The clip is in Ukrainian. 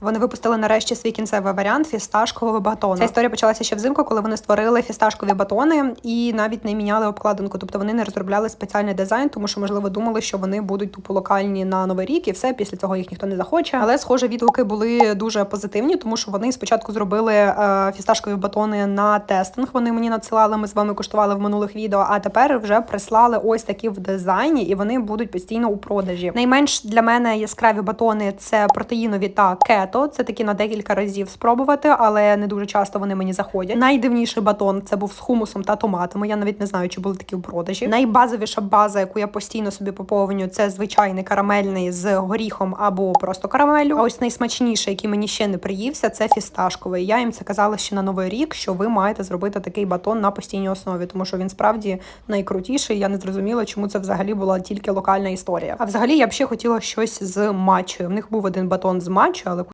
Вони випустили нарешті свій кінцевий варіант фісташкового батону. Ця історія почалася ще взимку, коли вони створили фісташкові батони і навіть не міняли обкладинку. Тобто вони не розробляли спеціальний дизайн, тому що можливо думали, що вони будуть тупо локальні на новий рік, і все після цього їх ніхто не захоче. Але схоже, відгуки були дуже позитивні, тому що вони спочатку зробили е, фісташкові батони на тестинг. Вони мені надсилали. Ми з вами куштували в минулих відео. А тепер вже прислали ось такі в дизайні, і вони будуть постійно у продажі. Найменш для мене яскраві батони це протеїнові та кето. Це такі на декілька разів спробувати, але не дуже часто вони мені заходять. Найдивніший батон це був з хумусом та томатами. Я навіть не знаю, чи були такі у продажі. Найбазовіша база, яку я постійно собі поповнюю, це звичайний карамельний з горіхом або просто карамелю. А ось найсмачніший, який мені ще не приївся, це фісташковий. Я їм це казала ще на новий рік, що ви маєте зробити такий батон на постійній основі, тому що він справді найкрутіший. Я не зрозуміла, чому це взагалі була тільки локальна історія. А взагалі я б ще хотіла щось з матчою. В них був один батон з матчою, але